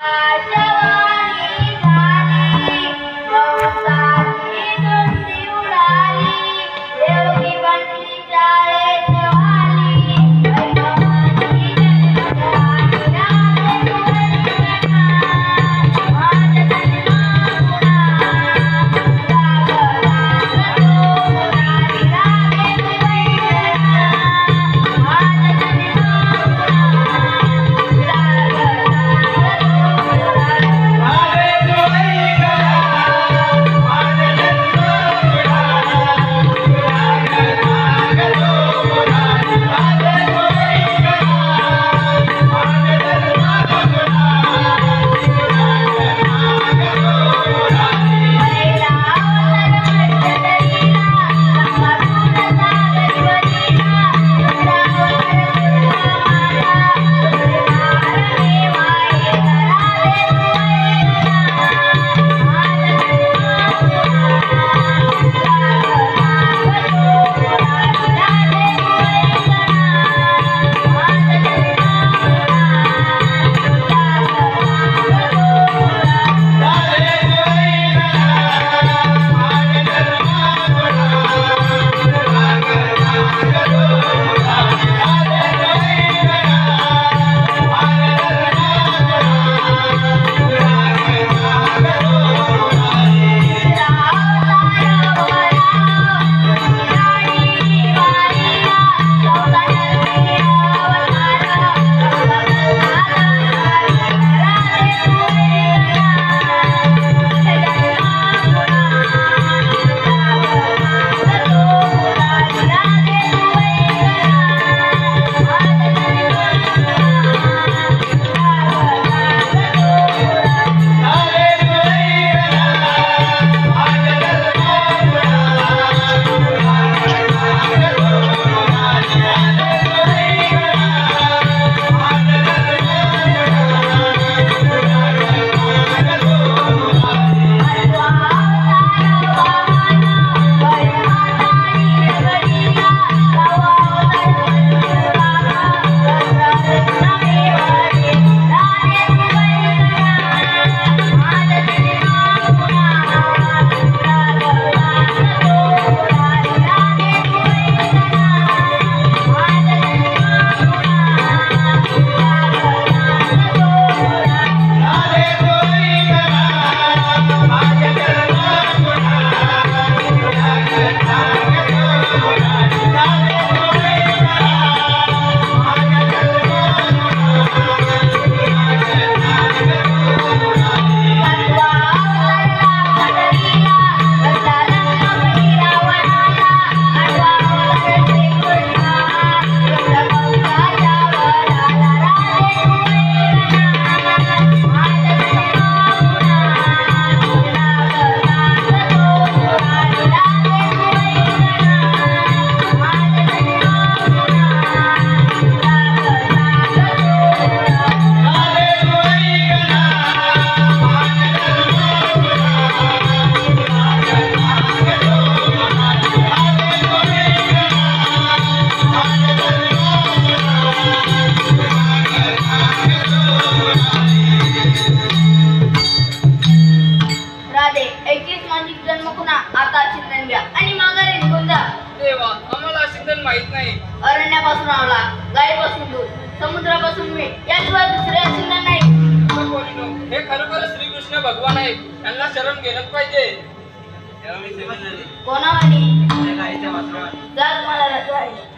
I shall माहीत नाही. अरण्यापासून आवला गायीपासून दूध समुद्रापासून मी याशिवाय दुसरे असणार नाही. हे खरोखर श्रीकृष्ण भगवान आहे त्यांना शरण घेणंच पाहिजे. कोणावानी? जात मला रचवायची